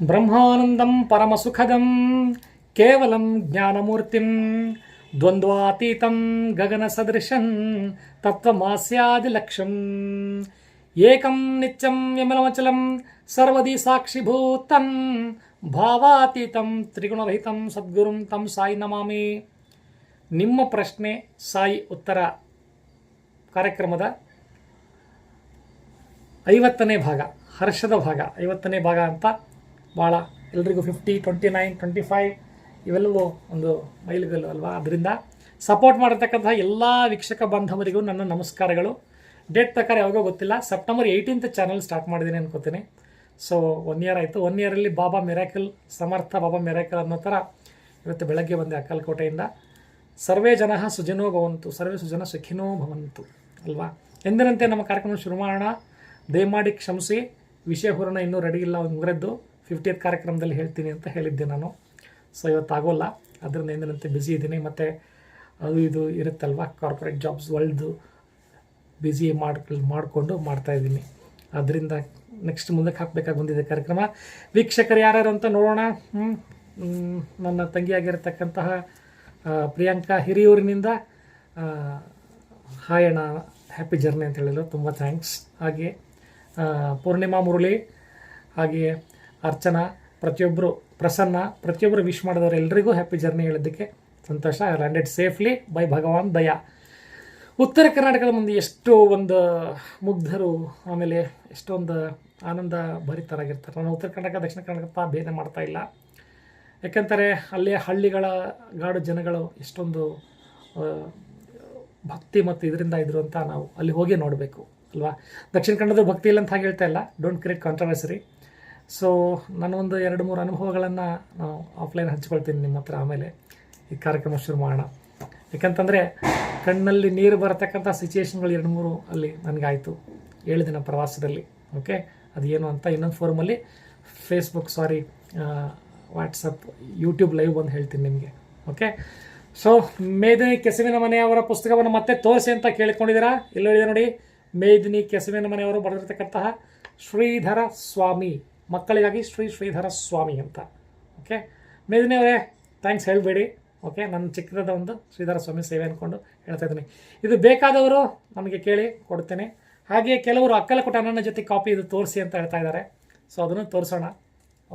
ಬ್ರಹ್ಮಾನಂದಂ ಪರಮಸುಖದಂ ಕೇವಲಂ ಜ್ಞಾನಮೂರ್ತಿಂ ದ್ವಂದ್ವಾತೀತಂ ಗಗನಸದೃಶಂ ತತ್ವಮಾಸ್ಯಾದಿಲಕ್ಷ್ಯಂ ಏಕಂ ನಿತ್ಯಂ ವಿಮಲಮಚಲಂ ಸರ್ವದಿ ಸಾಕ್ಷಿಭೂತಂ ಭಾವಾತೀತಂ ತ್ರಿಗುಣರಹಿತಂ ಸದ್ಗುರುಂ ತಂ ಸಾಯಿ ನಮಾಮಿ ನಿಮ್ಮ ಪ್ರಶ್ನೆ ಸಾಯಿ ಉತ್ತರ ಕಾರ್ಯಕ್ರಮದ ಐವತ್ತನೇ ಭಾಗ ಹರ್ಷದ ಭಾಗ ಐವತ್ತನೇ ಭಾಗ ಅಂತ ಭಾಳ ಎಲ್ರಿಗೂ fifty twenty nine twenty five ಇವೆಲ್ಲವೂ ಒಂದು ಮೈಲುಗಲ್ಲು ಅಲ್ವಾ? ಅದರಿಂದ ಸಪೋರ್ಟ್ ಮಾಡಿರ್ತಕ್ಕಂತಹ ಎಲ್ಲ ವೀಕ್ಷಕ ಬಾಂಧವರಿಗೂ ನನ್ನ ನಮಸ್ಕಾರಗಳು. ಡೇಟ್ ಪ್ರಕಾರ ಯಾವಾಗೋ ಗೊತ್ತಿಲ್ಲ. ಸೆಪ್ಟೆಂಬರ್ ಏಯ್ಟೀನ್ತ್ ಚಾನಲ್ ಸ್ಟಾರ್ಟ್ ಮಾಡಿದ್ದೀನಿ ಅನ್ಕೋತೀನಿ. ಸೊ ಒನ್ ಇಯರ್ ಆಯಿತು. ಒನ್ ಇಯರಲ್ಲಿ ಬಾಬಾ ಮೆರಾಕಲ್ ಸಮರ್ಥ ಬಾಬಾ ಮೆರಾಕಲ್ ಅನ್ನೋ ಥರ ಇವತ್ತು ಬೆಳಗ್ಗೆ ಬಂದೆ ಅಕ್ಕಲ್ಕೋಟೆಯಿಂದ. ಸರ್ವೇ ಜನ ಸುಜನೋ ಭವಂತು. ಸರ್ವೇ ಸುಜನ ಸುಖಿನೋ ಭವಂತು. ಅಲ್ವಾ? ಎಂದಿನಂತೆ ನಮ್ಮ ಕಾರ್ಯಕ್ರಮ ಶುರು ಮಾಡೋಣ. ದಯಮಾಡಿ ಕ್ಷಮಿಸಿ. ವಿಷಯ ಹೊರಣ ಇನ್ನೂ ರೆಡಿ ಇಲ್ಲ ಒಂದು ಫಿಫ್ಟಿಯತ್ ಕಾರ್ಯಕ್ರಮದಲ್ಲಿ ಹೇಳ್ತೀನಿ ಅಂತ ಹೇಳಿದ್ದೆ ನಾನು. ಸೊ ಇವತ್ತು ಆಗೋಲ್ಲ. ಅದರಿಂದ ಎಂದಿನಂತೆ ಬ್ಯುಸಿ ಇದ್ದೀನಿ ಮತ್ತು ಅದು ಇದು ಇರುತ್ತಲ್ವ ಕಾರ್ಪೊರೇಟ್ ಜಾಬ್ಸ್ ವರ್ಲ್ಡ್ದು ಬ್ಯುಸಿ ಮಾಡಿ, ಮಾಡಿಕೊಂಡು ಮಾಡ್ತಾಯಿದ್ದೀನಿ ಅದರಿಂದ ನೆಕ್ಸ್ಟ್ ಮುಂದಕ್ಕೆ ಹಾಕಬೇಕಾಗಿ ಬಂದಿದೆ ಕಾರ್ಯಕ್ರಮ. ವೀಕ್ಷಕರು ಯಾರ್ಯಾರು ಅಂತ ನೋಡೋಣ. ನನ್ನ ತಂಗಿಯಾಗಿರತಕ್ಕಂತಹ ಪ್ರಿಯಾಂಕಾ ಹಿರಿಯೂರಿನಿಂದ ಹಾಯಣ ಹ್ಯಾಪಿ ಜರ್ನಿ ಅಂತ ಹೇಳಿದ್ರು. ತುಂಬ ಥ್ಯಾಂಕ್ಸ್ ಹಾಗೆ ಪೂರ್ಣಿಮಾ ಮುರಳಿ ಹಾಗೆ ಅರ್ಚನಾ ಪ್ರತಿಯೊಬ್ಬರು ಪ್ರಸನ್ನ ಪ್ರತಿಯೊಬ್ಬರು ವಿಶ್ ಮಾಡಿದವರು ಎಲ್ರಿಗೂ ಹ್ಯಾಪಿ ಜರ್ನಿ ಹೇಳಿದ್ದಕ್ಕೆ ಸಂತೋಷ. ಲ್ಯಾಂಡೆಡ್ ಸೇಫ್ಲಿ ಬೈ ಭಗವಾನ್ ದಯಾ ಉತ್ತರ ಕರ್ನಾಟಕದ ಮುಂದೆ ಎಷ್ಟು ಒಂದು ಮುಗ್ಧರು, ಆಮೇಲೆ ಎಷ್ಟೊಂದು ಆನಂದ ಭರಿತರಾಗಿರ್ತಾರೆ. ನಾನು ಉತ್ತರ ಕರ್ನಾಟಕ, ದಕ್ಷಿಣ ಕರ್ನಾಟಕ ಭೇದ ಮಾಡ್ತಾ ಇಲ್ಲ. ಯಾಕಂತಾರೆ ಅಲ್ಲಿಯ ಹಳ್ಳಿಗಳ ಗಾಡು ಜನಗಳು ಎಷ್ಟೊಂದು ಭಕ್ತಿ ಮತ್ತು ಇದರಿಂದ ಇದ್ರು ಅಂತ ನಾವು ಅಲ್ಲಿ ಹೋಗಿ ನೋಡಬೇಕು, ಅಲ್ವಾ? ದಕ್ಷಿಣ ಕನ್ನಡದ ಭಕ್ತಿ ಇಲ್ಲ ಅಂತ ಹಾಗೆ ಹೇಳ್ತಾ ಇಲ್ಲ. ಡೋಂಟ್ ಕ್ರಿಯೇಟ್ ಕಾಂಟ್ರವರ್ಸರಿ ಸೊ ನಾನೊಂದು ಎರಡು ಮೂರು ಅನುಭವಗಳನ್ನು ನಾವು ಆಫ್ಲೈನ್ ಹಂಚ್ಕೊಳ್ತೀನಿ ನಿಮ್ಮ ಹತ್ರ ಆಮೇಲೆ ಈ ಕಾರ್ಯಕ್ರಮ ಶುರು ಮಾಡೋಣ. ಯಾಕಂತಂದರೆ ಕಣ್ಣಲ್ಲಿ ನೀರು ಬರತಕ್ಕಂಥ ಸಿಚುಯೇಷನ್ಗಳು ಎರಡು ಮೂರು ಅಲ್ಲಿ ನನಗಾಯಿತು. ಏಳು ದಿನ ಪ್ರವಾಸದಲ್ಲಿ ಓಕೆ ಅದೇನು ಅಂತ ಇನ್ನೊಂದು ಫೋರಮಲ್ಲಿ Facebook sorry WhatsApp YouTube live ಬಂದು ಹೇಳ್ತೀನಿ ನಿಮಗೆ ಓಕೆ ಸೊ ಮೇದಿನಿ ಕೆಸುವಿನ ಮನೆಯವರ ಪುಸ್ತಕವನ್ನು ಮತ್ತೆ ತೋರಿಸಿ ಅಂತ ಕೇಳಿಕೊಂಡಿದ್ದೀರಾ? ಇಲ್ಲಿ ಹೇಳಿದೆ ನೋಡಿ, ಮೇದಿನಿ ಕೆಸವಿನ ಮನೆಯವರು ಬರೆದಿರ್ತಕ್ಕಂತಹ ಶ್ರೀಧರ ಸ್ವಾಮಿ ಮಕ್ಕಳಿಗಾಗಿ ಶ್ರೀ ಶ್ರೀಧರ ಸ್ವಾಮಿ ಅಂತ. ಓಕೆ? ಮೇದಿನಿಯವರೇ ಥ್ಯಾಂಕ್ಸ್ ಹೇಳಬೇಡಿ. ಓಕೆ? ನನ್ನ ಚಿಕ್ಕದಾದ ಒಂದು ಶ್ರೀಧರ ಸ್ವಾಮಿ ಸೇವೆ ಅಂದ್ಕೊಂಡು ಹೇಳ್ತಾ ಇದ್ದೀನಿ. ಇದು ಬೇಕಾದವರು ನಮಗೆ ಕೇಳಿ ಕೊಡ್ತೇನೆ. ಹಾಗೆ ಕೆಲವರು ಅಕ್ಕಲಕೋಟೆ ಅಣ್ಣನ ಜೊತೆ ಕಾಪಿ ಇದು ತೋರಿಸಿ ಅಂತ ಹೇಳ್ತಾ ಇದ್ದಾರೆ. ಸೊ ಅದನ್ನು ತೋರಿಸೋಣ.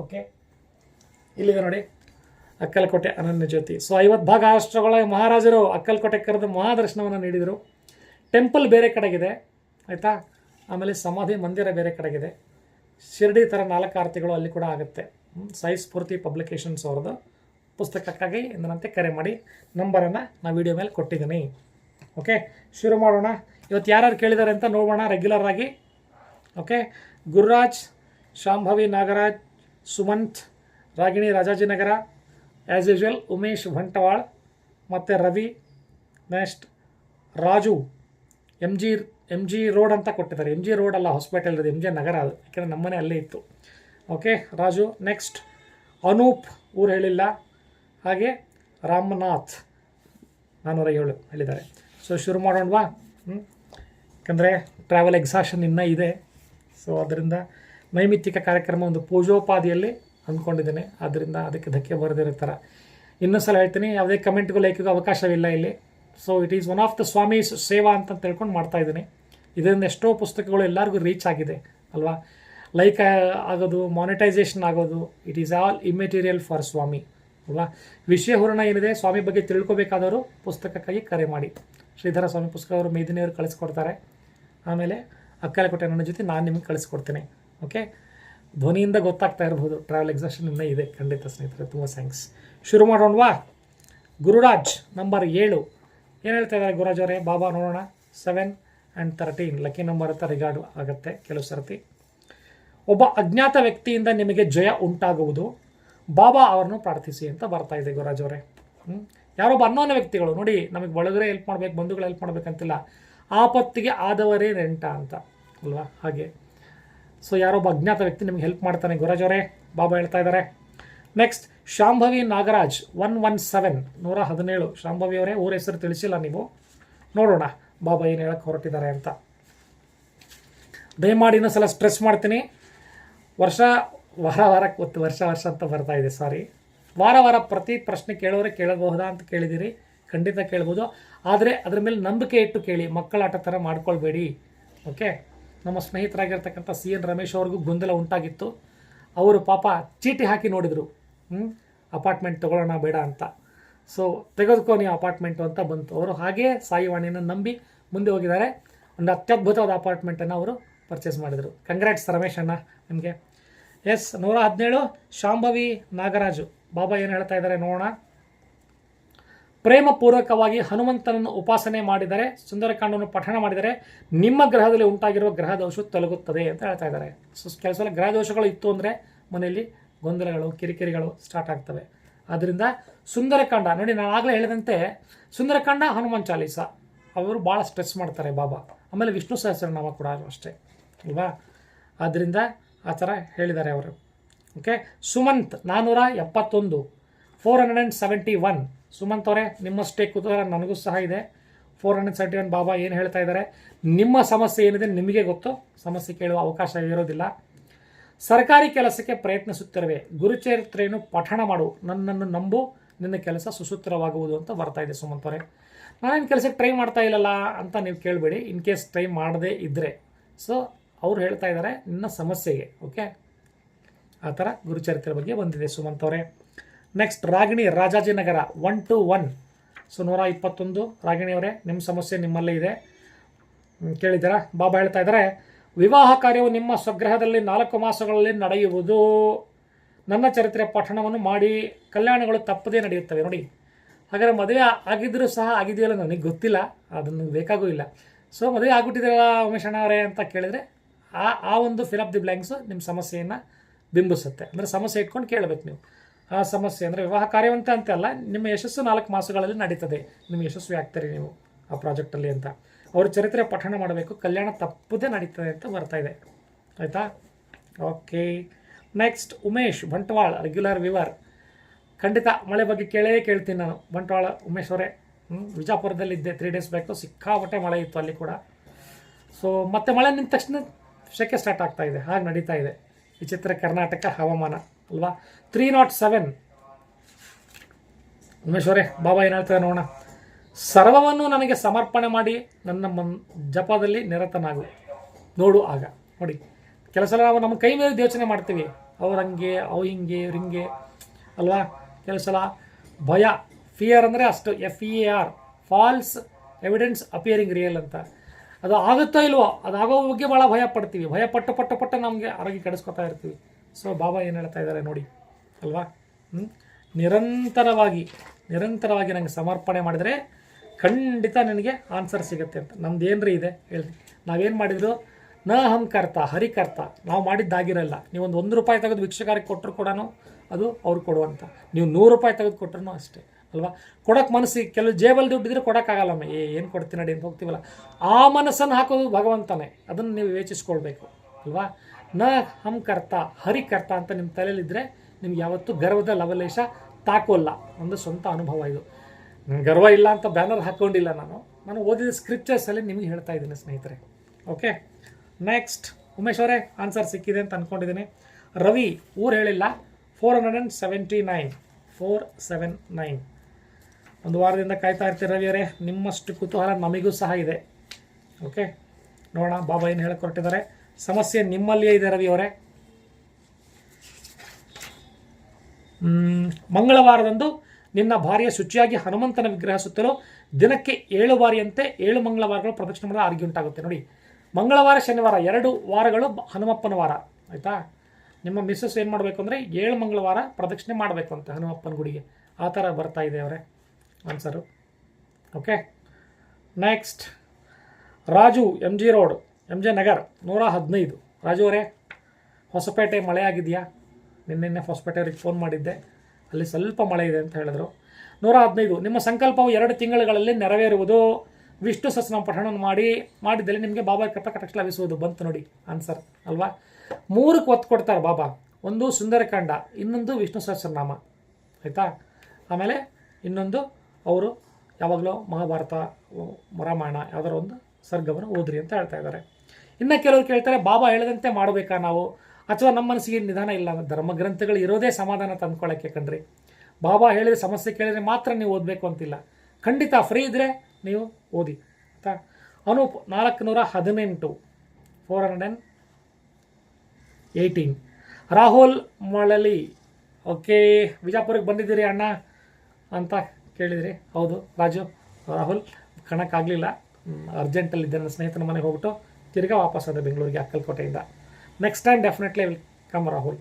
ಓಕೆ? ಇಲ್ಲಿದೆ ನೋಡಿ, ಅಕ್ಕಲಕೋಟೆ ಅನನ್ಯ ಜ್ಯೋತಿ ಸೊ ಐವತ್ತು ಭಾಗ ರಾಷ್ಟ್ರಗಳ ಮಹಾರಾಜರು ಅಕ್ಕಲಕೋಟೆ ಕರೆದು ಮಹಾದರ್ಶನವನ್ನು ನೀಡಿದರು. ಟೆಂಪಲ್ ಬೇರೆ ಕಡೆಗಿದೆ. ಆಯಿತಾ? ಆಮೇಲೆ ಸಮಾಧಿ ಮಂದಿರ ಬೇರೆ ಕಡೆಗಿದೆ. ಶಿರ್ಡಿ ಥರ ನಾಲ್ಕು ಆರತಿಗಳು ಅಲ್ಲಿ ಕೂಡ ಆಗುತ್ತೆ. ಸೈ ಸ್ಫೂರ್ತಿ ಪಬ್ಲಿಕೇಶನ್ಸ್ ಅವ್ರದ್ದು ಪುಸ್ತಕಕ್ಕಾಗಿ ಎಂದನಂತೆ ಕರೆ ಮಾಡಿ ನಂಬರನ್ನು ನಾನು ವಿಡಿಯೋ ಮೇಲೆ ಕೊಟ್ಟಿದ್ದೀನಿ. ಓಕೆ ಶುರು ಮಾಡೋಣ. ಇವತ್ತು ಯಾರ್ಯಾರು ಕೇಳಿದ್ದಾರೆ ಅಂತ ನೋಡೋಣ ರೆಗ್ಯುಲರ್ ಆಗಿ. Okay Gururaj, Shambhavi Nagaraj, Sumanth, Ragini Rajajinagar as usual Umesh Bantwal ಮತ್ತು Ravi next Raju M G M G road ಅಂತ ಕೊಟ್ಟಿದ್ದಾರೆ. ಎಂ ಜಿ ರೋಡ್ ಅಲ್ಲ ಹಾಸ್ಪಿಟಲ್ ಇರೋದು. ಎಂ ಜಿ ನಗರ ಅದು. ಯಾಕೆಂದರೆ ನಮ್ಮನೆ ಅಲ್ಲೇ ಇತ್ತು. ಓಕೆ ರಾಜು ನೆಕ್ಸ್ಟ್ ಅನೂಪ್, ಊರು ಹೇಳಿಲ್ಲ. ಹಾಗೆ ರಾಮನಾಥ್ ನಾನ್ನೂರ ಏಳು ಹೇಳಿದ್ದಾರೆ. ಸೊ ಶುರು ಮಾಡೋಣವಾ ಹ್ಞೂ ಯಾಕಂದರೆ ಟ್ರಾವೆಲ್ ಎಕ್ಸಾಷನ್ ಇನ್ನೂ ಇದೆ. ಸೊ ಅದರಿಂದ ನೈಮಿತ್ತಿಕ ಕಾರ್ಯಕ್ರಮ ಒಂದು ಪೂಜೋಪಾದಿಯಲ್ಲಿ ಅಂದ್ಕೊಂಡಿದ್ದೇನೆ. ಆದ್ದರಿಂದ ಅದಕ್ಕೆ ಧಕ್ಕೆ ಬರೆದಿರೋ ಥರ. ಇನ್ನೊಂದು ಸಲ ಹೇಳ್ತೀನಿ. ಯಾವುದೇ ಕಮೆಂಟ್ಗೂ ಲೈಕ್ಗೂ ಅವಕಾಶವಿಲ್ಲ ಇಲ್ಲಿ. So it is one of the Swami's ಸೇವಾ ಅಂತ ತಿಳ್ಕೊಂಡು ಮಾಡ್ತಾ ಇದ್ದೀನಿ. ಇದರಿಂದ ಎಷ್ಟೋ ಪುಸ್ತಕಗಳು ಎಲ್ಲರಿಗೂ ರೀಚ್ ಆಗಿದೆ, ಅಲ್ವಾ? ಲೈಕ್ ಆಗೋದು ಮಾನಿಟೈಸೇಷನ್ ಆಗೋದು it is all immaterial for Swami ಅಲ್ವಾ? ವಿಷಯ ಹೂರಣ ಏನಿದೆ ಸ್ವಾಮಿ ಬಗ್ಗೆ ತಿಳ್ಕೊಬೇಕಾದವರು ಪುಸ್ತಕಕ್ಕಾಗಿ ಕರೆ ಮಾಡಿ. ಶ್ರೀಧರ ಸ್ವಾಮಿ ಪುಸ್ತಕ ಅವರು ಮೇದಿನಿಯವರು ಕಳಿಸ್ಕೊಡ್ತಾರೆ. ಆಮೇಲೆ ಅಕ್ಕಲಕೋಟೆ ನನ್ನ ಜೊತೆ ನಾನು ನಿಮಗೆ ಕಳಿಸ್ಕೊಡ್ತೀನಿ ಓಕೆ ಧ್ವನಿಯಿಂದ ಗೊತ್ತಾಗ್ತಾ ಇರ್ಬೋದು ಟ್ರಾವೆಲ್ ಎಕ್ಸಾಷನ್ ಇನ್ನೂ ಇದೆ, ಖಂಡಿತ ಸ್ನೇಹಿತರೆ, ತುಂಬ ಥ್ಯಾಂಕ್ಸ್ ಶುರು ಮಾಡೋಣವಾ? ಗುರುರಾಜ್ ನಂಬರ್ ಏಳು. ಏನು ಹೇಳ್ತಾ ಇದ್ದಾರೆ ಅವರೇ? ಬಾಬಾ ನೋಡೋಣ. Seven and thirteen lucky number ಅಂತ ರಿಗಾರ್ಡ್ ಆಗುತ್ತೆ ಕೆಲವು ಸರ್ತಿ. ಒಬ್ಬ ಅಜ್ಞಾತ ವ್ಯಕ್ತಿಯಿಂದ ನಿಮಗೆ ಜಯ ಉಂಟಾಗುವುದು. ಬಾಬಾ ಅವರನ್ನು ಪ್ರಾರ್ಥಿಸಿ ಅಂತ ಬರ್ತಾ ಇದೆ ಅವರೇ. ಹ್ಞೂ ಯಾರೊಬ್ಬ ಅನ್ನೋನ ವ್ಯಕ್ತಿಗಳು, ನೋಡಿ, ನಮಗೆ ಬಳಗರೆ ಹೆಲ್ಪ್ ಮಾಡ್ಬೇಕು, ಬಂಧುಗಳು ಹೆಲ್ಪ್ ಮಾಡ್ಬೇಕಂತಿಲ್ಲ ಆಪತ್ತಿಗೆ ಆದವರೇ ನೆಂಟ ಅಂತ. ಅಲ್ವಾ? ಹಾಗೆ. ಸೊ ಯಾರೊಬ್ಬ ಅಜ್ಞಾತ ವ್ಯಕ್ತಿ ನಿಮಗೆ ಹೆಲ್ಪ್ ಮಾಡ್ತಾನೆ ಅವರೇ. ಬಾಬಾ ಹೇಳ್ತಾ ಇದ್ದಾರೆ next Shambhavi Nagaraj one one seven ನೂರ ಹದಿನೇಳು. ಶಾಂಭವಿ ಅವರೇ, ಊರ ಹೆಸರು ತಿಳಿಸಿಲ್ಲ ನೀವು. ನೋಡೋಣ ಬಾಬಾ ಏನು ಹೇಳಕ್ಕೆ ಹೊರಟಿದ್ದಾರೆ ಅಂತ. ದಯಮಾಡಿ ಇನ್ನೊಂದ್ಸಲ ಸ್ಟ್ರೆಸ್ ಮಾಡ್ತೀನಿ. ವರ್ಷ, ವಾರ ವಾರ ಗೊತ್ತು, ವರ್ಷ ವರ್ಷ ಅಂತ ಬರ್ತಾ ಇದೆ ಸಾರಿ ವಾರ ವಾರ ಪ್ರತಿ ಪ್ರಶ್ನೆ ಕೇಳೋರೆ ಕೇಳಬಹುದಾ ಅಂತ ಕೇಳಿದ್ದೀರಿ. ಖಂಡಿತ ಕೇಳ್ಬೋದು. ಆದರೆ ಅದ್ರ ಮೇಲೆ ನಂಬಿಕೆ ಇಟ್ಟು ಕೇಳಿ ಮಕ್ಕಳ ಆಟ ಥರ ಮಾಡ್ಕೊಳ್ಬೇಡಿ. ಓಕೆ ನಮ್ಮ ಸ್ನೇಹಿತರಾಗಿರ್ತಕ್ಕಂಥ ಸಿ ಎನ್ ರಮೇಶ್ ಅವ್ರಿಗೂ ಗೊಂದಲ ಉಂಟಾಗಿತ್ತು. ಅವರು ಪಾಪ ಚೀಟಿ ಹಾಕಿ ನೋಡಿದರು. ಅಪಾರ್ಟ್ಮೆಂಟ್ ತೊಗೊಳ್ಳೋಣ ಬೇಡ ಅಂತ. ಸೊ ತೆಗೆದುಕೋ ನೀವು ಅಪಾರ್ಟ್ಮೆಂಟು ಅಂತ ಬಂತು. ಅವರು ಹಾಗೆ ಸಾಯಿವಾಣಿಯನ್ನು ನಂಬಿ ಮುಂದೆ ಹೋಗಿದ್ದಾರೆ. ಒಂದು ಅತ್ಯದ್ಭುತವಾದ ಅಪಾರ್ಟ್ಮೆಂಟನ್ನು ಅವರು ಪರ್ಚೇಸ್ ಮಾಡಿದರು. ಕಂಗ್ರ್ಯಾಟ್ಸ್ ರಮೇಶ್ ಅಣ್ಣ ನಿಮಗೆ. ಎಸ್ ನೂರ ಹದಿನೇಳು ಶಾಂಭವಿ ನಾಗರಾಜು. ಬಾಬಾ ಏನು ಹೇಳ್ತಾ ಇದ್ದಾರೆ ನೋಡೋಣ. ಪ್ರೇಮಪೂರ್ವಕವಾಗಿ ಹನುಮಂತನನ್ನು ಉಪಾಸನೆ ಮಾಡಿದರೆ, ಸುಂದರಕಾಂಡವನ್ನು ಪಠಣ ಮಾಡಿದರೆ ನಿಮ್ಮ ಗ್ರಹದಲ್ಲಿ ಉಂಟಾಗಿರುವ ಗ್ರಹ ದೋಷ ತೊಲಗುತ್ತದೆ ಅಂತ ಹೇಳ್ತಾ ಇದ್ದಾರೆ. ಸೊ ಕೆಲಸ ಗ್ರಹ ದೋಷಗಳು ಇತ್ತು ಅಂದರೆ ಮನೆಯಲ್ಲಿ ಗೊಂದಲಗಳು, ಕಿರಿಕಿರಿಗಳು ಸ್ಟಾರ್ಟ್ ಆಗ್ತವೆ. ಆದ್ದರಿಂದ ಸುಂದರಕಾಂಡ, ನೋಡಿ ನಾನು ಆಗಲೇ ಹೇಳಿದಂತೆ ಸುಂದರಕಾಂಡ ಹನುಮಾನ್ ಚಾಲೀಸ. ಅವರು ಭಾಳ ಸ್ಟ್ರೆಸ್ ಮಾಡ್ತಾರೆ ಬಾಬಾ. ಆಮೇಲೆ ವಿಷ್ಣು ಸಹಸ್ರನಾಮ ಕೂಡ ಅಷ್ಟೇ, ಅಲ್ವಾ? ಆದ್ದರಿಂದ ಆ ಥರ ಹೇಳಿದ್ದಾರೆ ಅವರು. ಓಕೆ ಸುಮಂತ್ ನಾನ್ನೂರ ಎಪ್ಪತ್ತೊಂದು four hundred and seventy one Sumanth ಅವರೇ ನಿಮ್ಮಷ್ಟೇ ಕುತೂಹಲ ನನಗೂ ಸಹ ಇದೆ. Four hundred seventy one Baba ಏನು ಹೇಳ್ತಾ ಇದ್ದಾರೆ? ನಿಮ್ಮ ಸಮಸ್ಯೆ ಏನಿದೆ ನಿಮಗೆ ಗೊತ್ತು. ಸಮಸ್ಯೆ ಕೇಳುವ ಅವಕಾಶ ಇರೋದಿಲ್ಲ. ಸರ್ಕಾರಿ ಕೆಲಸಕ್ಕೆ ಪ್ರಯತ್ನಿಸುತ್ತಿರುವೆ ಗುರುಚರಿತ್ರೆಯನ್ನು ಪಠಣ ಮಾಡು. ನನ್ನನ್ನು ನಂಬು. ನಿನ್ನ ಕೆಲಸ ಸುಸೂತ್ರವಾಗುವುದು ಅಂತ ಬರ್ತಾ ಇದೆ ನಾನೇನು ಕೆಲಸಕ್ಕೆ ಟ್ರೈ ಮಾಡ್ತಾ ಇಲ್ಲಲ್ಲ ಅಂತ ನೀವು ಕೇಳಬೇಡಿ. ಇನ್ ಕೇಸ್ ಟ್ರೈ ಮಾಡದೇ ಇದ್ದರೆ ಸೊ ಅವ್ರು ಹೇಳ್ತಾ ಇದ್ದಾರೆ ನಿನ್ನ ಸಮಸ್ಯೆಗೆ ಓಕೆ ಆ ಥರ ಗುರುಚರಿತ್ರೆ ಬಗ್ಗೆ ಬಂದಿದೆ Sumanth next Ragini Rajajinagar one two one so ನೂರ ಇಪ್ಪತ್ತೊಂದು ರಾಗಿಣಿಯವರೇ ನಿಮ್ಮ ಸಮಸ್ಯೆ ನಿಮ್ಮಲ್ಲೇ ಇದೆ. ಕೇಳಿದ್ದೀರಾ? ಬಾಬಾ ಹೇಳ್ತಾ ಇದ್ದಾರೆ ವಿವಾಹ ಕಾರ್ಯವು ನಿಮ್ಮ ಸ್ವಗ್ರಹದಲ್ಲಿ ನಾಲ್ಕು ಮಾಸಗಳಲ್ಲಿ ನಡೆಯುವುದು. ನನ್ನ ಚರಿತ್ರೆ ಪಠಣವನ್ನು ಮಾಡಿ. ಕಲ್ಯಾಣಗಳು ತಪ್ಪದೇ ನಡೆಯುತ್ತವೆ. ನೋಡಿ, ಹಾಗಾದ್ರೆ ಮದುವೆ ಆಗಿದ್ದರೂ ಸಹ ಆಗಿದೆಯಲ್ಲ ನನಗೆ ಗೊತ್ತಿಲ್ಲ. ಅದನ್ನು ಬೇಕಾಗೂ ಇಲ್ಲ. ಸೊ ಮದುವೆ ಆಗ್ಬಿಟ್ಟಿದ್ದೀರಲ್ಲ ಉಮೇಶ್ ಅಣ್ಣ ಅವರೇ ಅಂತ ಕೇಳಿದರೆ, ಆ ಆ ಒಂದು ಫಿಲ್ ಅಪ್ ದಿ ಬ್ಲ್ಯಾಂಕ್ಸು ನಿಮ್ಮ ಸಮಸ್ಯೆಯನ್ನು ಬಿಂಬಿಸುತ್ತೆ. ಅಂದರೆ ಸಮಸ್ಯೆ ಇಟ್ಕೊಂಡು ಕೇಳಬೇಕು ನೀವು. ಆ ಸಮಸ್ಯೆ ಅಂದರೆ ವಿವಾಹ ಕಾರ್ಯವಂತ ಅಂತ ಅಲ್ಲ ನಿಮ್ಮ ಯಶಸ್ಸು ನಾಲ್ಕು ಮಾಸಗಳಲ್ಲಿ ನಡೀತದೆ. ನಿಮ್ಮ ಯಶಸ್ವಿ ಆಗ್ತೀರಿ ನೀವು ಆ ಪ್ರಾಜೆಕ್ಟಲ್ಲಿ ಅಂತ. ಅವ್ರ ಚರಿತ್ರೆ ಪಠಣ ಮಾಡಬೇಕು. ಕಲ್ಯಾಣ ತಪ್ಪದೇ ನಡೀತದೆ ಅಂತ ಬರ್ತಾ ಇದೆ. ಆಯಿತಾ? Okay. Next Umesh Bantwal regular viewer ಖಂಡಿತ ಮಳೆ ಬಗ್ಗೆ ಕೇಳೇ ಕೇಳ್ತೀನಿ ನಾನು. ಬಂಟ್ವಾಳ, ಉಮೇಶ್ ಅವರೇ. ವಿಜಾಪುರದಲ್ಲಿ ಇದ್ದೆ ತ್ರೀ ಡೇಸ್ ಬ್ಯಾಕು ಸಿಕ್ಕಾಪಟ್ಟೆ ಮಳೆ ಇತ್ತು ಅಲ್ಲಿ ಕೂಡ. ಸೊ ಮತ್ತೆ ಮಳೆ ನಿಂತ ತಕ್ಷಣ ಶೆಕೆ ಸ್ಟಾರ್ಟ್ ಆಗ್ತಾ ಇದೆ. ಹಾಗೆ ನಡೀತಾ ಇದೆ. ವಿಚಿತ್ರ ಕರ್ನಾಟಕ ಹವಾಮಾನ, ಅಲ್ವಾ? ತ್ರೀ ನಾಟ್ ಸೆವೆನ್ ಉಮೇಶ್ ಅವರೇ, ಬಾಬಾ ಏನು ಹೇಳ್ತಾರೆ ನೋಡೋಣ. ಸರ್ವವನ್ನು ನನಗೆ ಸಮರ್ಪಣೆ ಮಾಡಿ ನನ್ನ ಮನ್ ಜಪದಲ್ಲಿ ನಿರತನಾಗು. ನೋಡು ಆಗ. ನೋಡಿ. ಕೆಲವು ನಾವು ನಮ್ಮ ಕೈ ಮೇಲೆ ಯೋಚನೆ ಮಾಡ್ತೀವಿ. ಅವ್ರು ಹಂಗೆ, ಅವು ಹಿಂಗೆ, ಇವ್ರು ಹಿಂಗೆ. ಅಲ್ವಾ? ಕೆಲವು ಭಯ ಫಿಯರ್ ಅಂದರೆ ಅಷ್ಟು. F E R false evidence appearing real ಅಂತ. ಅದು ಆಗುತ್ತೋ ಇಲ್ವೋ? ಅದು ಆಗೋ ಬಗ್ಗೆ ಭಾಳ ಭಯ ಪಡ್ತೀವಿ. ಭಯ ಪಟ್ಟು ಪಟ್ಟು ಪಟ್ಟು ನಮಗೆ ಆರೋಗ್ಯ ಕೆಡಿಸ್ಕೊತಾ ಇರ್ತೀವಿ. ಸೊ ಬಾಬಾ ಏನು ಹೇಳ್ತಾ ಇದ್ದಾರೆ ನೋಡಿ. ಅಲ್ವಾ? ನಿರಂತರವಾಗಿ ನಿರಂತರವಾಗಿ ನನಗೆ ಸಮರ್ಪಣೆ ಮಾಡಿದರೆ ಖಂಡಿತ ನಿನಗೆ ಆನ್ಸರ್ ಸಿಗುತ್ತೆ ಅಂತ. ನಮ್ದು ಏನ್ರಿ ಇದೆ? ಹೇಳಿ ನಾವೇನು ಮಾಡಿದ್ರು? ನ ಹರಿ ಕರ್ತ. ನಾವು ಮಾಡಿದ್ದಾಗಿರಲ್ಲ. ನೀವು ಒಂದು ಒಂದು ರೂಪಾಯಿ ತೆಗೆದು ಭಿಕ್ಷಕಾರಿಗೆ ಕೊಟ್ಟರು ಕೂಡ ಅದು ಅವ್ರು ಕೊಡುವಂಥ ನೀವು ನೂರು ರೂಪಾಯಿ ತೆಗೆದು ಕೊಟ್ಟರು ಅಷ್ಟೇ, ಅಲ್ವಾ? ಕೊಡೋಕೆ ಮನಸ್ಸಿಗೆ ಕೆಲವು ಜೇಬಲ್ಲಿ ದುಡ್ಡಿದ್ರೆ ಕೊಡೋಕ್ಕಾಗಲ್ಲಮ್ಮ ಏ, ಏನು ಕೊಡ್ತೀನಿ ನಡಿ ಅಂತ ಹೋಗ್ತೀವಲ್ಲ. ಆ ಮನಸ್ಸನ್ನು ಹಾಕೋದು ಭಗವಂತನೇ. ಅದನ್ನು ನೀವು ಯೋಚಿಸ್ಕೊಳ್ಬೇಕು, ಅಲ್ವಾ? ನ ಹರಿ ಕರ್ತ ಅಂತ ನಿಮ್ಮ ತಲೆಯಲ್ಲಿದ್ದರೆ ನಿಮ್ಗೆ ಯಾವತ್ತೂ ಗರ್ವದ ಲವಲೇಶ ತಾಕೋಲ್ಲ. ಒಂದು ಸ್ವಂತ ಅನುಭವ ಇದು. ಗರ್ವ ಇಲ್ಲ ಅಂತ ಬ್ಯಾನರ್ ಹಾಕ್ಕೊಂಡಿಲ್ಲ ನಾನು. ನಾನು ಓದಿದ ಸ್ಕ್ರಿಪ್ಚರ್ಸಲ್ಲಿ ನಿಮಗೆ ಹೇಳ್ತಾ ಇದ್ದೀನಿ ಸ್ನೇಹಿತರೆ. ಓಕೆ ನೆಕ್ಸ್ಟ್ ಉಮೇಶ್ ಅವರೇ ಆನ್ಸರ್ ಸಿಕ್ಕಿದೆ ಅಂತ ಅಂದ್ಕೊಂಡಿದ್ದೀನಿ ರವಿ, ಊರು ಹೇಳಿಲ್ಲ. Four hundred and seventy nine four seven nine ಒಂದು ವಾರದಿಂದ ಕಾಯ್ತಾ ಇರ್ತೀರಿ ರವಿ ಅವರೇ, ನಿಮ್ಮಷ್ಟು ಕುತೂಹಲ ನಮಗೂ ಸಹ ಇದೆ. ಓಕೆ ನೋಡೋಣ, ಬಾಬಾ ಏನು ಹೇಳಿಕೊಟ್ಟಿದ್ದಾರೆ. ಸಮಸ್ಯೆ ನಿಮ್ಮಲ್ಲಿಯೇ ಇದೆ ರವಿ ಅವರೇ. ಮಂಗಳವಾರದಂದು ನಿನ್ನ ಭಾರ್ಯ ಶುಚಿಯಾಗಿ ಹನುಮಂತನ ವಿಗ್ರಹ ಸುತ್ತಲೂ ದಿನಕ್ಕೆ ಏಳು ಬಾರಿಯಂತೆ ಏಳು ಮಂಗಳವಾರಗಳು ಪ್ರದಕ್ಷಿಣೆ ಮಾಡಿದ ಆರೋಗ್ಯ ಉಂಟಾಗುತ್ತೆ. ನೋಡಿ, ಮಂಗಳವಾರ, ಶನಿವಾರ ಎರಡು ವಾರಗಳು ಹನುಮಪ್ಪನ ವಾರ. ಆಯಿತಾ? ನಿಮ್ಮ ಮಿಸ್ಸಸ್ ಏನು ಮಾಡಬೇಕು ಅಂದರೆ ಏಳು ಮಂಗಳವಾರ ಪ್ರದಕ್ಷಿಣೆ ಮಾಡಬೇಕು ಅಂತ ಹನುಮಪ್ಪನ ಗುಡಿಗೆ. ಆ ಥರ ಬರ್ತಾ ಇದೆ ಅವರೇ. Answer okay next Raju M G road M J Nagar ನೂರ ಹದಿನೈದು. ರಾಜು ಅವರೇ, ಹೊಸಪೇಟೆ ಮಳೆ ಆಗಿದೆಯಾ? ನಿನ್ನೆ ಹೊಸಪೇಟೆಯವ್ರಿಗೆ ಫೋನ್ ಮಾಡಿದ್ದೆ. ಅಲ್ಲಿ ಸ್ವಲ್ಪ ಮಳೆ ಇದೆ ಅಂತ ಹೇಳಿದ್ರು. ನೂರ ಹದಿನೈದು, ನಿಮ್ಮ ಸಂಕಲ್ಪವು ಎರಡು ತಿಂಗಳುಗಳಲ್ಲಿ ನೆರವೇರುವುದು. ವಿಷ್ಣು ಸಸ್ನ ಪಠಣ ಮಾಡಿ ಮಾಡಿದಲ್ಲಿ ನಿಮಗೆ ಬಾಬಾ ಕೃಪ ಕಟಾಕ್ಷ ಲಭಿಸುವುದು. ಬಂತು ನೋಡಿ ಆನ್ಸರ್ ಅಲ್ವಾ? ಮೂರಕ್ಕೆ ಒತ್ತು ಕೊಡ್ತಾರೆ ಬಾಬಾ, ಒಂದು ಸುಂದರಕಾಂಡ, ಇನ್ನೊಂದು ವಿಷ್ಣು ಸಹಸ್ರನಾಮ. ಆಯಿತಾ? ಆಮೇಲೆ ಇನ್ನೊಂದು ಅವರು ಯಾವಾಗಲೂ ಮಹಾಭಾರತ, ರಾಮಾಯಣ, ಯಾವ್ದಾರ ಒಂದು ಸರ್ಗವನ್ನು ಓದ್ರಿ ಅಂತ ಹೇಳ್ತಾ ಇದ್ದಾರೆ. ಇನ್ನು ಕೆಲವರು ಕೇಳ್ತಾರೆ, ಬಾಬಾ ಹೇಳಿದಂತೆ ಮಾಡಬೇಕಾ ನಾವು? ಅಥವಾ ನಮ್ಮ ಮನಸ್ಸಿಗೆ ನಿಧಾನ ಇಲ್ಲ ಧರ್ಮ ಗ್ರಂಥಗಳು ಇರೋದೇ ಸಮಾಧಾನ ತಂದ್ಕೊಳ್ಳೋಕ್ಕೆ ಕಣ್ರಿ. ಬಾಬಾ ಹೇಳಿದ್ರೆ ಸಮಸ್ಯೆ ಕೇಳಿದರೆ ಮಾತ್ರ ನೀವು ಓದಬೇಕು ಅಂತಿಲ್ಲ. ಖಂಡಿತ ಫ್ರೀ ಇದ್ದರೆ ನೀವು ಓದಿ. ಆಯ್ತಾ? ನಾಲ್ಕು ನೂರ ಹದಿನೆಂಟು four hundred and eighteen Rahul Malali okay ವಿಜಾಪುರಕ್ಕೆ ಬಂದಿದ್ದೀರಿ ಅಣ್ಣ ಅಂತ ಕೇಳಿದಿರಿ. ಹೌದು, ರಾಜು, ರಾಹುಲ್, ಕಣಕ್ಕಾಗಲಿಲ್ಲ. ಅರ್ಜೆಂಟಲ್ಲಿದ್ದೆ ನನ್ನ ಸ್ನೇಹಿತನ ಮನೆಗೆ ಹೋಗ್ಬಿಟ್ಟು ತಿರ್ಗಾ ವಾಪಸ್ ಆದ ಬೆಂಗಳೂರಿಗೆ, ಅಕ್ಕಲ್ಕೋಟೆಯಿಂದ. Next time definitely will come Rahul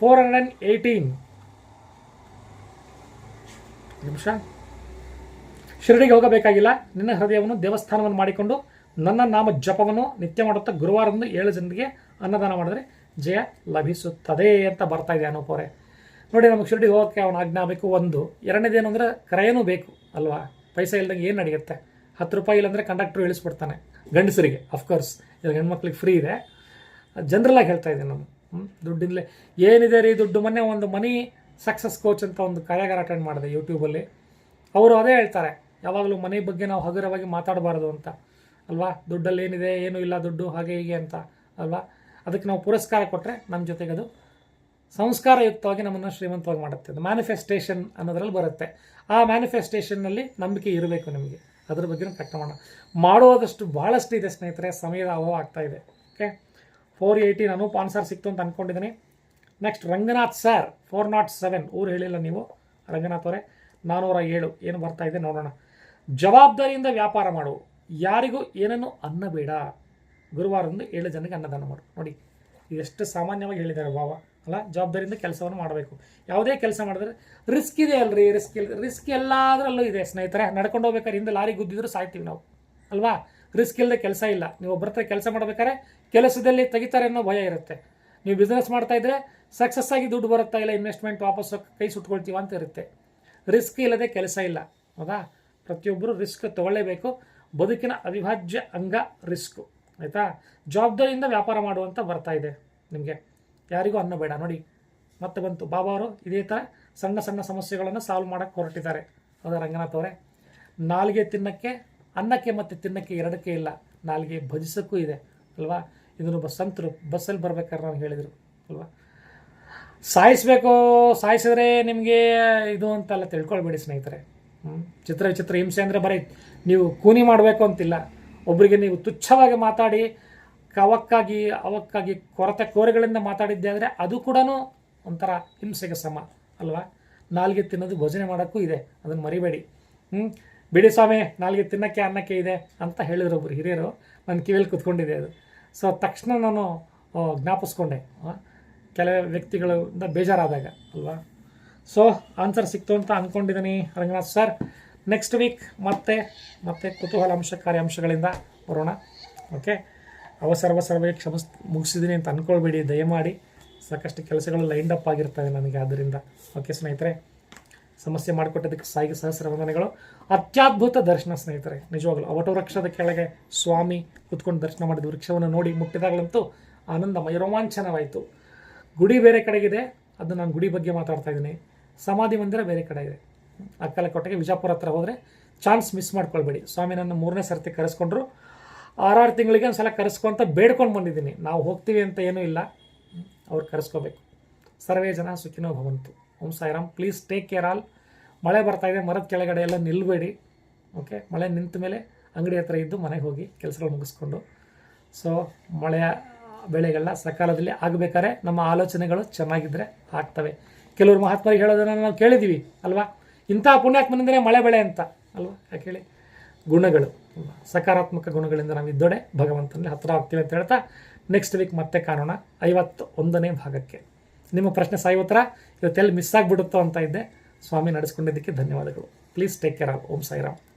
four hundred and eighteen ನಿಮಿಷ. ಶಿರಡಿಗೆ ಹೋಗಬೇಕಾಗಿಲ್ಲ. ನಿನ್ನ ಹೃದಯವನ್ನು ದೇವಸ್ಥಾನವನ್ನು ಮಾಡಿಕೊಂಡು ನನ್ನ ನಾಮ ಜಪವನ್ನು ನಿತ್ಯ ಮಾಡುತ್ತಾ ಗುರುವಾರದಂದು ಏಳು ಜನರಿಗೆ ಅನ್ನದಾನ ಮಾಡಿದರೆ ಜಯ ಲಭಿಸುತ್ತದೆ ಅಂತ ಬರ್ತಾ ಇದೆ ಅನುಪೋರೆ ನೋಡಿ ನಮಗೆ ಶಿರಡಿಗೆ ಹೋಗೋಕ್ಕೆ ಅವನ ಆಜ್ಞಾ ಬೇಕು ಒಂದು. ಎರಡನೇದೇನು ಅಂದರೆ ಕ್ರಯನೂ ಬೇಕು, ಅಲ್ವಾ? ಪೈಸೆ ಇಲ್ದಂಗೆ ಏನು ನಡೆಯುತ್ತೆ? ಹತ್ತು ರೂಪಾಯಿ ಇಲ್ಲಾಂದರೆ ಕಂಡಕ್ಟ್ರು ಇಳಿಸ್ಬಿಡ್ತಾನೆ. ಗಂಡಸರಿಗೆ ಅಫ್ಕೋರ್ಸ್ ಇದು ಹೆಣ್ಮಕ್ಳಿಗೆ ಫ್ರೀ ಇದೆ. ಜನರಲಾಗಿ ಹೇಳ್ತಾ ಇದ್ದೀನಿ ನಾನು. ದುಡ್ಡಿಂದಲೇ ಏನಿದೆ ರೀ ದುಡ್ಡು? ಮೊನ್ನೆ ಒಂದು ಮನಿ ಸಕ್ಸಸ್ ಕೋಚ್ ಅಂತ ಒಂದು ಕಾರ್ಯಾಗಾರ ಅಟೆಂಡ್ ಮಾಡಿದೆ ಯೂಟ್ಯೂಬಲ್ಲಿ ಅವರು ಅದೇ ಹೇಳ್ತಾರೆ, ಯಾವಾಗಲೂ ಮನೆ ಬಗ್ಗೆ ನಾವು ಹಗುರವಾಗಿ ಮಾತಾಡಬಾರ್ದು ಅಂತ. ಅಲ್ವಾ? ದುಡ್ಡಲ್ಲಿ ಏನಿದೆ, ಏನೂ ಇಲ್ಲ ದುಡ್ಡು, ಹಾಗೆ ಹೀಗೆ ಅಂತ. ಅಲ್ವಾ? ಅದಕ್ಕೆ ನಾವು ಪುರಸ್ಕಾರ ಕೊಟ್ಟರೆ ನಮ್ಮ ಜೊತೆಗೆ ಅದು ಸಂಸ್ಕಾರಯುಕ್ತವಾಗಿ ನಮ್ಮನ್ನು ಶ್ರೀಮಂತವಾಗಿ ಮಾಡುತ್ತೆ. ಅದು ಮ್ಯಾನಿಫೆಸ್ಟೇಷನ್ ಅನ್ನೋದ್ರಲ್ಲಿ ಬರುತ್ತೆ. ಆ ಮ್ಯಾನಿಫೆಸ್ಟೇಷನ್ನಲ್ಲಿ ನಂಬಿಕೆ ಇರಬೇಕು ನಿಮಗೆ. ಅದ್ರ ಬಗ್ಗೆನೂ ಕಟ್ಟ ಮಾಡೋಣ ಮಾಡೋದಷ್ಟು ಭಾಳಷ್ಟು ಇದೆ ಸ್ನೇಹಿತರೆ, ಸಮಯದ ಅಭಾವ ಆಗ್ತಾ ಇದೆ. ಓಕೆ ಫೋರ್ ಏಯ್ಟಿ ನಾನು ಆನ್ಸರ್ ಸಿಕ್ತು ಅಂತ ಅಂದ್ಕೊಂಡಿದ್ದೀನಿ next Ranganath sir four not seven ಊರು ಹೇಳಿಲ್ಲ ನೀವು. ರಂಗನಾಥ್ ಅವರೇ ನಾನ್ನೂರ ಏಳು. ಏನು ಬರ್ತಾ ಇದೆ ನೋಡೋಣ. ಜವಾಬ್ದಾರಿಯಿಂದ ವ್ಯಾಪಾರ ಮಾಡು. ಯಾರಿಗೂ ಏನನ್ನು ಅನ್ನಬೇಡ ಗುರುವಾರದಂದು ಏಳು ಜನಕ್ಕೆ ಅನ್ನದಾನ ಮಾಡು. ನೋಡಿ ಇದೆಷ್ಟು ಸಾಮಾನ್ಯವಾಗಿ ಹೇಳಿದ್ದಾರೆ ಭಾವ. ಅಲ್ಲ, ಜವಾಬ್ದಾರಿಯಿಂದ ಕೆಲಸವನ್ನು ಮಾಡಬೇಕು. ಯಾವುದೇ ಕೆಲಸ ಮಾಡಿದ್ರೆ ರಿಸ್ಕ್ ಇದೆ ಅಲ್ರಿ ರಿಸ್ಕ್ ಇಲ್ಲ. ರಿಸ್ಕ್ ಎಲ್ಲದರಲ್ಲೂ ಇದೆ, ಸ್ನೇಹಿತರೆ. ನಡ್ಕೊಂಡು ಹೋಗ್ಬೇಕಾದ್ರೆ ಹಿಂದೆ ಲಾರಿ ಗುದ್ದಿದ್ರು ಸಾಯ್ತೀವಿ ನಾವು. ಅಲ್ವಾ? ರಿಸ್ಕ್ ಇಲ್ಲದೆ ಕೆಲಸ ಇಲ್ಲ. ನೀವು ಒಬ್ಬರ ಕೆಲಸ ಮಾಡಬೇಕಾದ್ರೆ ಕೆಲಸದಲ್ಲಿ ತೆಗಿತಾರೆ ಅನ್ನೋ ಭಯ ಇರುತ್ತೆ. ನೀವು ಬಿಸ್ನೆಸ್ ಮಾಡ್ತಾ ಇದ್ರೆ ಸಕ್ಸಸ್ ಆಗಿ ದುಡ್ಡು ಬರುತ್ತಾ ಇಲ್ಲ ಇನ್ವೆಸ್ಟ್ಮೆಂಟ್ ವಾಪಸ್ ಕೈ ಸುಟ್ಕೊಳ್ತೀವ ಅಂತ ಇರುತ್ತೆ. ರಿಸ್ಕ್ ಇಲ್ಲದೆ ಕೆಲಸ ಇಲ್ಲ. ಹೌದಾ? ಪ್ರತಿಯೊಬ್ಬರು ರಿಸ್ಕ್ ತಗೊಳ್ಳೇಬೇಕು. ಬದುಕಿನ ಅವಿಭಾಜ್ಯ ಅಂಗ ರಿಸ್ಕು. ಆಯಿತಾ? ಜವಾಬ್ದಾರಿಯಿಂದ ವ್ಯಾಪಾರ ಮಾಡುವಂತ ಬರ್ತಾ ಇದೆ ನಿಮಗೆ. ಯಾರಿಗೂ ಅನ್ನಬೇಡ ನೋಡಿ, ಮತ್ತೆ ಬಂತು. ಬಾಬಾ ಅವರು ಇದೇ ಥರ ಸಣ್ಣ ಸಣ್ಣ ಸಮಸ್ಯೆಗಳನ್ನು ಸಾಲ್ವ್ ಮಾಡೋಕ್ಕೆ ಹೊರಟಿದ್ದಾರೆ. ಹೌದಾ ರಂಗನಾಥ್ ಅವರೇ? ನಾಲ್ಗೆ ತಿನ್ನಕ್ಕೆ ಅನ್ನಕ್ಕೆ ಮತ್ತು ತಿನ್ನಕ್ಕೆ ಎರಡಕ್ಕೆ ಇಲ್ಲ. ನಾಲ್ಗೆ ಭಜಿಸೋಕ್ಕೂ ಇದೆ, ಅಲ್ವಾ? ಇದನ್ನು ಸಂತರು ಬಸ್ಸಲ್ಲಿ ಬರ್ಬೇಕಾದ್ರೆ ನಾನು ಹೇಳಿದರು, ಅಲ್ವಾ? ಸಾಯಿಸ್ಬೇಕು, ಸಾಯಿಸಿದ್ರೆ ನಿಮಗೆ ಇದು ಅಂತೆಲ್ಲ ತಿಳ್ಕೊಳ್ಬೇಡಿ ಸ್ನೇಹಿತರೆ. ಚಿತ್ರ ವಿಚಿತ್ರ ಹಿಂಸೆ ಅಂದರೆ ಬರೀ ನೀವು ಕೂನಿ ಮಾಡಬೇಕು ಅಂತಿಲ್ಲ. ಒಬ್ಬರಿಗೆ ನೀವು ತುಚ್ಛವಾಗಿ ಮಾತಾಡಿ ಕವಕ್ಕಾಗಿ ಅವಕ್ಕಾಗಿ ಕೊರತೆ ಕೋರೆಗಳಿಂದ ಮಾತಾಡಿದ್ದೆ ಆದರೆ ಅದು ಕೂಡ ಒಂಥರ ಹಿಂಸೆಗೆ ಸಮ, ಅಲ್ವಾ? ನಾಲ್ಗೆ ತಿನ್ನೋದು ಭೋಜನೆ ಮಾಡೋಕ್ಕೂ ಇದೆ, ಅದನ್ನು ಮರಿಬೇಡಿ. ಹ್ಞೂ ಬಿಡಿ ಸ್ವಾಮಿ, ನಾಲ್ಗೆ ತಿನ್ನೋಕ್ಕೆ ಅನ್ನಕ್ಕೆ ಇದೆ ಅಂತ ಹೇಳಿದ್ರು ಒಬ್ಬರು ಹಿರಿಯರು. ನನ್ನ ಕಿವಿಯಲ್ಲಿ ಕುತ್ಕೊಂಡಿದೆ ಅದು. ಸೊ ತಕ್ಷಣ ನಾನು ಜ್ಞಾಪಿಸ್ಕೊಂಡೆ. ಕೆಲವೇ ವ್ಯಕ್ತಿಗಳಿಂದ ಬೇಜಾರಾದಾಗ, ಅಲ್ವಾ? ಸೊ ಆನ್ಸರ್ ಸಿಕ್ತು ಅಂತ ಅಂದ್ಕೊಂಡಿದ್ದೀನಿ ರಂಗನಾಥ್ ಸರ್ ನೆಕ್ಸ್ಟ್ ವೀಕ್ ಮತ್ತೆ ಮತ್ತೆ ಕುತೂಹಲ ಅಂಶ ಅಂಶಗಳಿಂದ ಬರೋಣ. ಓಕೆ ಅವಸರ್ವ ಸರ್ವೇ ಕ್ಷಮಿಸ್ ಮುಗಿಸಿದ್ದೀನಿ ಅಂತ ಅಂದ್ಕೊಳ್ಬೇಡಿ ದಯಮಾಡಿ. ಸಾಕಷ್ಟು ಕೆಲಸಗಳು ಲೈಂಡ್ ಅಪ್ ಆಗಿರ್ತವೆ ನನಗೆ ಆದ್ದರಿಂದ ಓಕೆ ಸ್ನೇಹಿತರೆ? ಸಮಸ್ಯೆ ಮಾಡಿಕೊಟ್ಟಿದ್ದಕ್ಕೆ ಸಾಯಿಗೆ ಸಹಸ್ರ ವಂದನೆಗಳು. ಅತ್ಯದ್ಭುತ ದರ್ಶನ ಸ್ನೇಹಿತರೆ, ನಿಜವಾಗ್ಲೂ ಅವಟ ವೃಕ್ಷದ ಕೆಳಗೆ ಸ್ವಾಮಿ ಕುತ್ಕೊಂಡು ದರ್ಶನ ಮಾಡಿದ ವೃಕ್ಷವನ್ನು ನೋಡಿ ಮುಟ್ಟಿದಾಗಲಂತೂ ಆನಂದಮಯ ರೋಮಾಂಚನವಾಯಿತು. ಗುಡಿ ಬೇರೆ ಕಡೆಗಿದೆ ಅದು ನಾನು ಗುಡಿ ಬಗ್ಗೆ ಮಾತಾಡ್ತಾ ಇದ್ದೀನಿ. ಸಮಾಧಿ ಮಂದಿರ ಬೇರೆ ಕಡೆ ಇದೆ. ಅಕ್ಕಲಕೋಟೆಗೆ ವಿಜಾಪುರ ಹತ್ರ ಹೋದರೆ ಚಾನ್ಸ್ ಮಿಸ್ ಮಾಡ್ಕೊಳ್ಬೇಡಿ. ಸ್ವಾಮಿ ನನ್ನ ಮೂರನೇ ಸರ್ತಿ ಕರೆಸ್ಕೊಂಡ್ರು. ಆರಾರು ತಿಂಗಳಿಗೆ ಒಂದು ಸಲ ಕರೆಸ್ಕೊಂತ ಬೇಡ್ಕೊಂಡು ಬಂದಿದ್ದೀನಿ. ನಾವು ಹೋಗ್ತೀವಿ ಅಂತ ಏನೂ ಇಲ್ಲ. ಅವ್ರು ಕರೆಸ್ಕೋಬೇಕು. ಸರ್ವೇ ಜನ ಸುಖಿನೋ ಭವಂತು. Om Sairam please take care all ಮಳೆ ಬರ್ತಾ ಇದೆ, ಮರದ ಕೆಳಗಡೆ ಎಲ್ಲ ನಿಲ್ಲಬೇಡಿ ಓಕೆ ಮಳೆ ನಿಂತ ಮೇಲೆ ಅಂಗಡಿ ಹತ್ರ ಇದ್ದು ಮನೆಗೆ ಹೋಗಿ ಕೆಲಸಗಳು ಮುಗಿಸ್ಕೊಂಡು. ಸೊ ಮಳೆಯ ಬೆಳೆಗಳನ್ನ ಸಕಾಲದಲ್ಲಿ ಆಗಬೇಕಾದ್ರೆ ನಮ್ಮ ಆಲೋಚನೆಗಳು ಚೆನ್ನಾಗಿದ್ದರೆ ಆಗ್ತವೆ. ಕೆಲವರು ಮಹಾತ್ಮರಿಗೆ ಹೇಳೋದನ್ನು ನಾವು ಕೇಳಿದ್ದೀವಿ ಅಲ್ವಾ? ಇಂಥ ಪುಣ್ಯಾತ್ಮನಿಂದಲೇ ಮಳೆ ಬೆಳೆ ಅಂತ, ಅಲ್ವಾ? ಯಾಕೆ ಹೇಳಿ? ಗುಣಗಳು ಸಕಾರಾತ್ಮಕ ಗುಣಗಳಿಂದ ನಾವು ಇದ್ದೋಡೆ ಭಗವಂತನಲ್ಲಿ ಹತ್ತಿರ ಆಗ್ತೀವಿ ಅಂತ ಹೇಳ್ತಾ ನೆಕ್ಸ್ಟ್ ವೀಕ್ ಮತ್ತೆ ಕಾಣೋಣ ಐವತ್ತು ಒಂದನೇ ಭಾಗಕ್ಕೆ. ನಿಮ್ಮ ಪ್ರಶ್ನೆ ಸಾಯುತ್ತರ ಇವತ್ತೆಲ್ಲಿ ಮಿಸ್ ಆಗಿಬಿಡುತ್ತೋ ಅಂತ ಇದ್ದೆ ಸ್ವಾಮಿ ನಡೆಸ್ಕೊಂಡಿದ್ದಕ್ಕೆ ಧನ್ಯವಾದಗಳು. Please take care of Om Sairam.